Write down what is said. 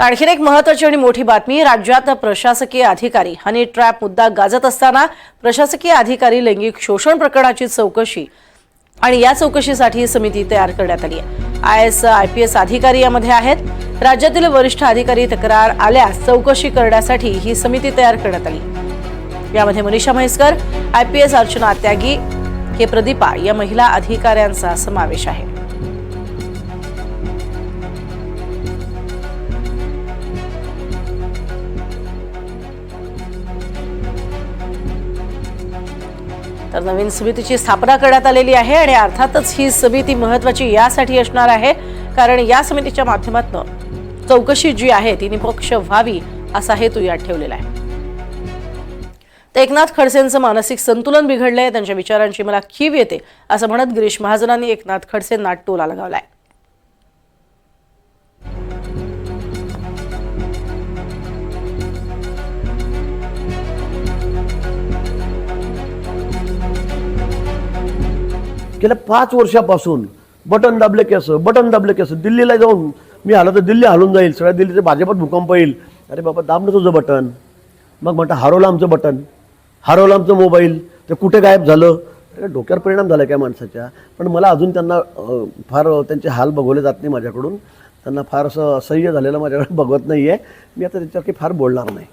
आणखीन एक महत्वाची आणि मोठी बातमी राज्यात प्रशासकीय अधिकारी हनी ट्रॅप मुद्दा गाजत असताना प्रशासकीय अधिकारी लैंगिक शोषण प्रकरणाची चौकशी आणि या चौकशीसाठी समिती तयार करण्यात आली आहे. I S I P S अधिकारी यामध्ये आहेत. राज्यातील वरिष्ठ अधिकारी तक्रार आल्यास चौकशी करण्यासाठी ही समिती तयार करण्यात आली. यामध्ये Manisha Mhaiskar I P S Archana Tyagi K Pradeepa या महिला अधिकाऱ्यांचा समावेश आहे. तर नवीन समितीची स्थापना करण्यात आलेली आहे आणि अर्थातच ही समिती महत्वाची यासाठी असणार आहे. कारण या समितीच्या माध्यमातून चौकशी जी आहे ती निपक्ष व्हावी असा हेतू यात ठेवलेला आहे. तर एकनाथ खडसेंचं मानसिक संतुलन बिघडलंय त्यांच्या विचारांची मला खीव येते असं म्हणत गिरीश महाजनांनी एकनाथ खडसेंना टोला लगावलाय. गेल्या पाच वर्षापासून बटन दाबले केसं असं बटन दाबले केसं असं. दिल्लीला जाऊन मी आलो तर दिल्ली हलून जाईल सगळ्या दिल्लीचे भाजपात भूकंप येईल. अरे बाबा दाबलं तुझं बटन. मग म्हणतं हरवलं आमचं बटन. हरवलं आमचं मोबाईल. ते कुठे गायब झालं? अरे डोक्यावर परिणाम झाला काय माणसाच्या? पण मला अजून त्यांना फार त्यांचे हाल बघवले जात नाही माझ्याकडून. त्यांना फार असं असह्य झालेलं माझ्याकडे बघवत नाही आहे मी आता त्याच्यावर काही फार बोलणार नाही.